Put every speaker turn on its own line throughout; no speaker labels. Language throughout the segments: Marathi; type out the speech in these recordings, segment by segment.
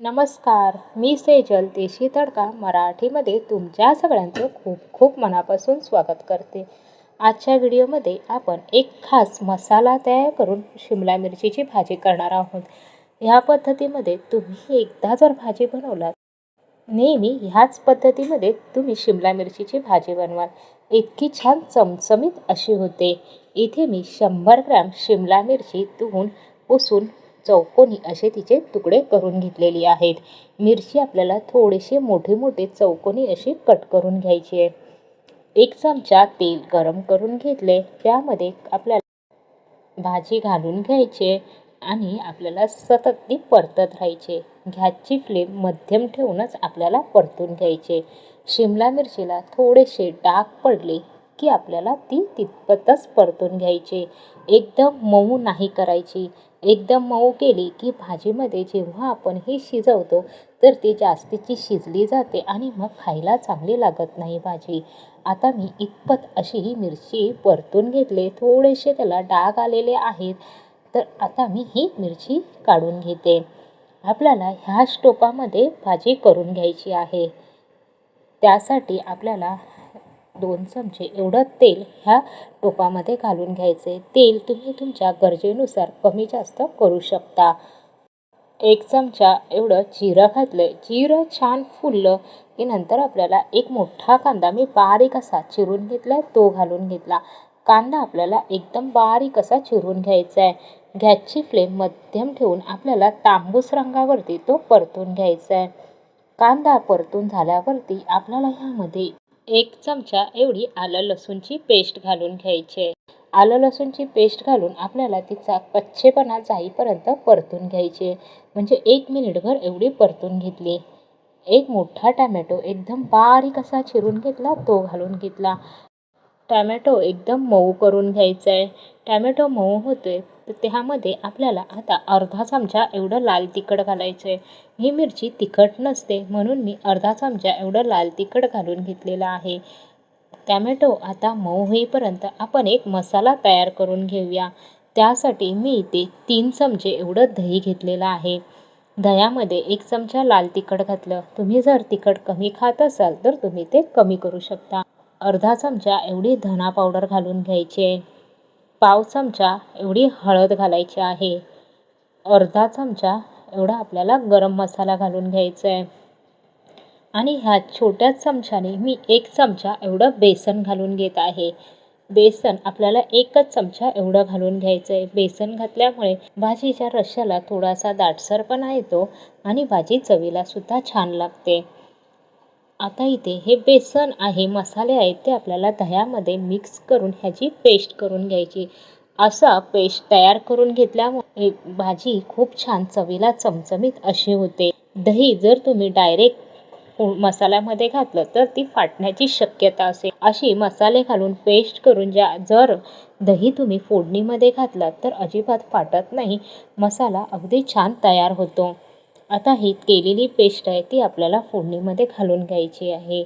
नमस्कार मी सेजल देशी तडका मराठीमध्ये तुमच्या सगळ्यांचं खूप खूप मनापासून स्वागत करते. आजच्या व्हिडिओमध्ये आपण एक खास मसाला तयार करून शिमला मिरचीची भाजी करणार आहोत. ह्या पद्धतीमध्ये तुम्ही एकदा जर भाजी बनवलात नेहमी ह्याच पद्धतीमध्ये तुम्ही शिमला मिरचीची भाजी बनवाल. इतकी छान चमचमीत अशी होते. इथे मी शंभर ग्रॅम शिमला मिरची धुवून पुसून चौकोनी असे तिचे तुकडे करून घेतलेली आहेत. मिरची आपल्याला थोडेसे मोठे मोठे चौकोनी अशी कट करून घ्यायची आहे. एक चमचा तेल गरम करून घेतले. त्यामध्ये आपल्याला भाजी घालून घ्यायची आणि आपल्याला सतत ती परतत राहायचे घ्याची फ्लेम मध्यम ठेवूनच आपल्याला परतून घ्यायचे शिमला मिरचीला थोडेसे डाग पडले की आपल्याला ती तितपतच परतून घ्यायची. एकदम मऊ नाही करायची. एकदम मऊ केली की भाजीमध्ये जेव्हा आपण हे शिजवतो तर ती जास्तीची शिजली जाते आणि मग खायला चांगली लागत नाही भाजी. आता मी इतपत अशी ही मिरची परतून घेतले. थोडेसे त्याला डाग आलेले आहेत. तर आता मी ही मिरची काढून घेते. आपल्याला ह्या स्टोपामध्ये भाजी करून घ्यायची आहे. त्यासाठी आपल्याला दोन चमचे एवढं तेल ह्या टोपामध्ये घालून घ्यायचे. तेल तुम्ही तुमच्या गरजेनुसार कमी जास्त करू शकता. एक चमचा एवढं जिरं घातलं जिरं छान फुललं की नंतर आपल्याला एक मोठा कांदा मी बारीक असा चिरून घेतला तो घालून घेतला. कांदा आपल्याला एकदम बारीक असा चिरून घ्यायचा आहे गॅसची फ्लेम मध्यम ठेवून आपल्याला तांबूस रंगावरती तो परतून घ्यायचा आहे कांदा परतून झाल्यावरती आपल्याला ह्यामध्ये एक चमचा एवढी आलं लसूणची पेस्ट घालून घ्यायची. आलं लसूणची पेस्ट घालून आपल्याला तिचा कच्चेपणा जाईपर्यंत परतून घ्यायचे. म्हणजे एक मिनिटभर एवढी परतून घेतली. एक मोठा टॅमॅटो एकदम बारीक असा चिरून घेतला तो घालून घेतला. टॅमॅटो एकदम मऊ करून घ्यायचा आहे टॅमॅटो मऊ होते तर त्यामध्ये आपल्याला आता अर्धा चमचा एवढं लाल तिखट घालायचं आहे ही मिरची तिखट नसते म्हणून मी अर्धा चमचा एवढं लाल तिखट घालून घेतलेलं आहे. टॅमॅटो आता मऊ होईपर्यंत आपण एक मसाला तयार करून घेऊया. त्यासाठी मी इथे तीन चमचे एवढं दही घेतलेलं आहे. दह्यामध्ये एक चमचा लाल तिखट घातलं. तुम्ही जर तिखट कमी खात असाल तर तुम्ही ते कमी करू शकता. अर्धा चमचा एवढी धना पावडर घालून घ्यायचे. पाव चमचा एवढी हळद घालायची आहे. अर्धा चमचा एवढा आपल्याला गरम मसाला घालून घ्यायचा आहे आणि ह्या छोट्या चमच्याने मी एक चमचा एवढं बेसन घालून घेत आहे. बेसन आपल्याला एकच चमचा एवढं घालून घ्यायचं आहे बेसन घातल्यामुळे भाजीच्या रश्याला थोडासा दाटसरपणा येतो आणि भाजी चवीला सुद्धा छान लागते. आता इथे हे बेसन आहे मसाले आहेत ते आपल्याला दह्यामध्ये मिक्स करून ह्याची पेस्ट करून घ्यायची. असा पेस्ट तयार करून घेतल्यामुळे भाजी खूप छान चवीला चमचमीत अशी होते. दही जर तुम्ही डायरेक्ट मसाल्यामध्ये घातलं तर ती फाटण्याची शक्यता असेल. अशी मसाले घालून पेस्ट करून ज्या जर दही तुम्ही फोडणीमध्ये घातलात तर अजिबात फाटत नाही. मसाला अगदी छान तयार होतो. आता ही केलेली पेस्ट आहे ती आपल्याला फोडणीमध्ये घालून घ्यायची आहे.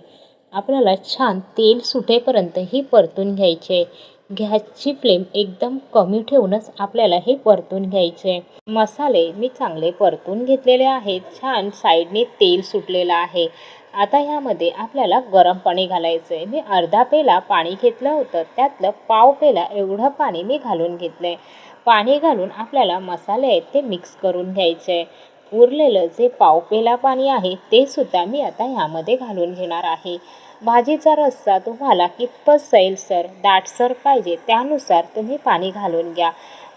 आपल्याला छान तेल सुटेपर्यंत ही परतून घ्यायचे. गॅसची फ्लेम एकदम कमी ठेवूनच आपल्याला हे परतून घ्यायचे. मसाले मी चांगले परतून घेतलेले आहेत. छान साईडने तेल सुटलेलं आहे. आता ह्यामध्ये आपल्याला गरम पाणी घालायचं आहे मी अर्धा पेला पाणी घेतलं होतं. त्यातलं पाव पेला एवढं पाणी मी घालून घेतलं आहे पाणी घालून आपल्याला मसाले आहेत ते मिक्स करून घ्यायचे. आहे उरलेलं जे पावपेला पाणी आहे ते सुद्धा मी आता ह्यामध्ये घालून घेणार आहे. भाजीचा रस्सा तुम्हाला कितपत सैलसर दाटसर पाहिजे त्यानुसार तुम्ही पाणी घालून घ्या.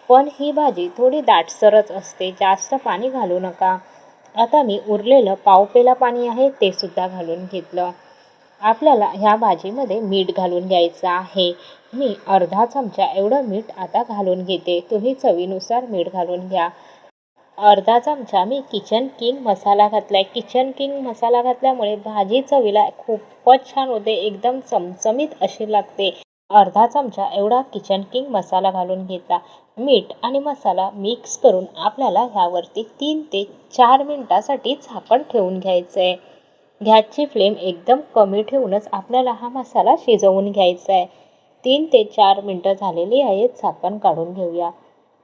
पण ही भाजी थोडी दाटसरच असते जास्त पाणी घालू नका. आता मी उरलेलं पावपेला पाणी आहे ते सुद्धा घालून घेतलं. आपल्याला ह्या भाजीमध्ये मीठ घालून घ्यायचं आहे. मी अर्धा चमचा एवढं मीठ आता घालून घेते. तुम्ही चवीनुसार मीठ घालून घ्या. अर्धा चमचा मी किचन किंग मसाला घातला आहे किचन किंग मसाला घातल्यामुळे भाजी चवीला खूपच छान होते. एकदम चमचमीत अशी लागते. अर्धा चमचा एवढा किचन किंग मसाला घालून घेतला. मीठ आणि मसाला मिक्स करून आपल्याला ह्यावरती तीन ते चार मिनटासाठी झाकण ठेवून घ्यायचं आहे गॅसची फ्लेम एकदम कमी ठेवूनच आपल्याला हा मसाला शिजवून घ्यायचा आहे तीन ते चार मिनटं झालेली आहेत. झाकण काढून घेऊया.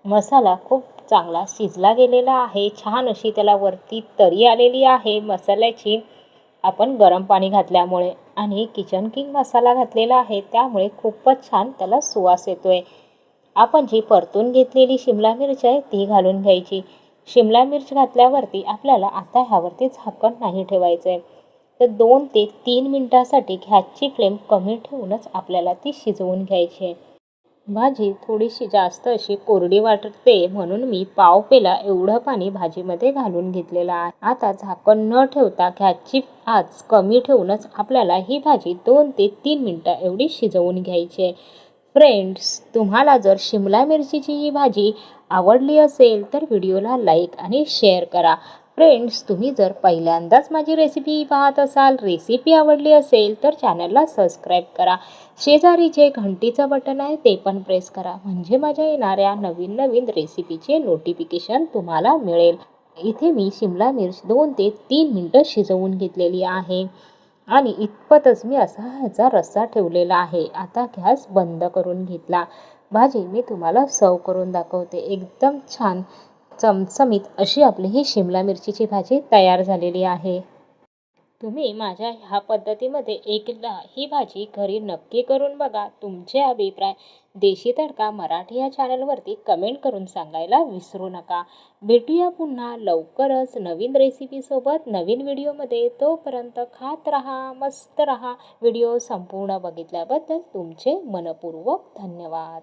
मसाला खूप चांगला शिजला गेलेला आहे. छान अशी त्याला वरती तरी आलेली आहे. मसाल्याची आपण गरम पाणी घातल्यामुळे आणि किचन किंग मसाला घातलेला आहे. त्यामुळे खूपच छान त्याला सुवास येतो आहे आपण जी परतून घेतलेली शिमला मिरची आहे ती घालून घ्यायची. शिमला मिरच घातल्यावरती आपल्याला आता ह्यावरती झाकण नाही ठेवायचं आहे तर दोन ते तीन मिनटासाठी गॅसची फ्लेम कमी ठेवूनच आपल्याला ती शिजवून घ्यायची आहे. भाजी थोडीशी जास्त अशी कोरडी वाटते म्हणून मी पाव पेला एवढं पाणी भाजीमध्ये घालून घेतलेलं आहे. आता झाकण न ठेवता गॅसची आच कमी ठेवूनच आपल्याला ही भाजी दोन ते तीन मिनटं एवढी शिजवून घ्यायची आहे. फ्रेंड्स तुम्हाला जर शिमला मिरचीची ही भाजी आवडली असेल तर व्हिडिओला लाईक आणि शेअर करा. फ्रेंड्स तुम्ही जर पहिल्यांदाच माझी रेसिपी पाहत असाल रेसिपी आवडली असेल तर चॅनलला सबस्क्राईब करा. शेजारी जे घंटीचं बटन आहे ते पण प्रेस करा. म्हणजे माझ्या येणाऱ्या नवीन नवीन रेसिपीचे नोटिफिकेशन तुम्हाला मिळेल. इथे मी शिमला मिर्च दोन ते तीन मिनटं शिजवून घेतलेली आहे. आणि इतपतच मी असा ह्याचा रस्सा ठेवलेला आहे. आता गॅस बंद करून घेतला. भाजी मी तुम्हाला सर्व करून दाखवते. एकदम छान. चमचमीत अशी आपली ही शिमला मिरचीची भाजी तयार झालेली आहे. तुम्ही माझ्या ह्या पद्धतीमध्ये एकदा ही भाजी घरी नक्की करून बघा. तुमचे अभिप्राय देशी तडका मराठी या चॅनलवरती कमेंट करून सांगायला विसरू नका. भेटूया पुन्हा लवकरच नवीन रेसिपीसोबत नवीन व्हिडिओमध्ये. तोपर्यंत खात रहा मस्त रहा. व्हिडिओ संपूर्ण बघितल्याबद्दल तुमचे मनपूर्वक धन्यवाद.